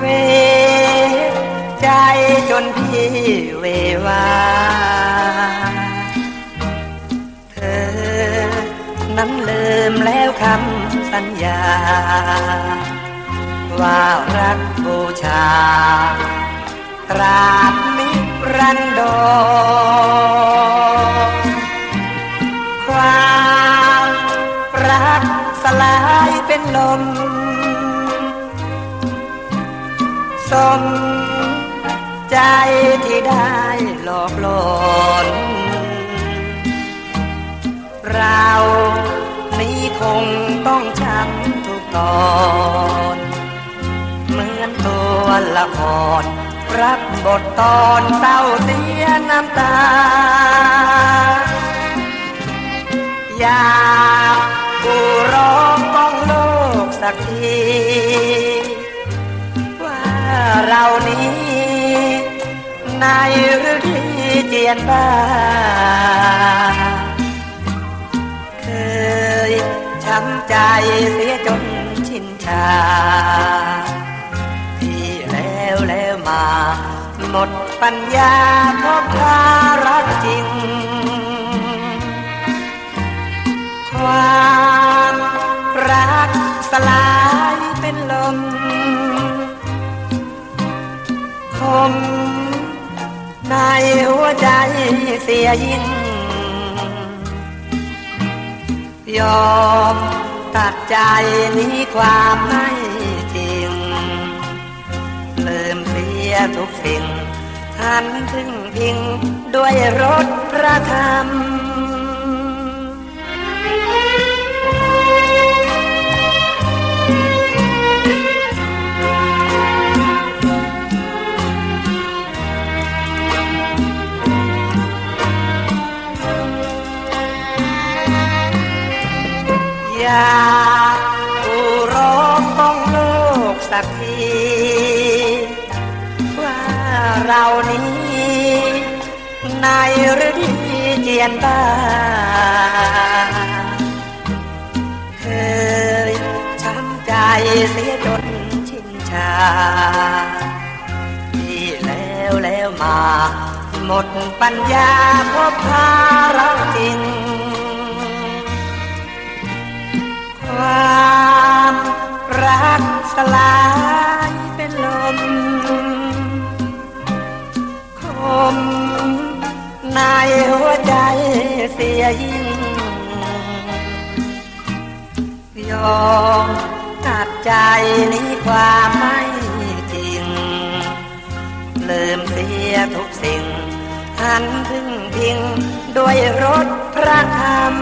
เว ใจจนพี่เววา เธอนั้นลืมแล้วคำสัญญา ว่ารักบูชา ตราบนิรันดรความรักสลายเป็นลม สม ใจที่ได้หลอกหลอนเรานี้คงต้องช้ำทุกตอนเหมือนตัวละครรับบทตอนเศร้าเสียน้ำตา อยากกูร้องก้องโลกสักที เรานี้ ในฤดีเจียนบ้าเคยช้ำใจเสียจนชินชา ที่แล้วแล้วมา หมดปัญญาพบคารักจริง ความ ในหัวใจเสียยิ่ง ยอมตัดใจนี้ความไม่จริง ลืมเสียทุกสิ่งหันถึงพิงด้วยรถพระธรรมากกูร้องต้องโลกสักที ว่าเรานี้ในฤดีเจียนบ้าเคยช้ำใจเสียจนชินชา ที่แล้วแล้วมา หมดปัญญาพบภา กลายเป็นลมคมในหัวใจเสียยิ่ง ยอมตัดใจนี้ความไม่จริง ลืมเสียทุกสิ่งหันพึ่งพิงด้วยรถพระธรรม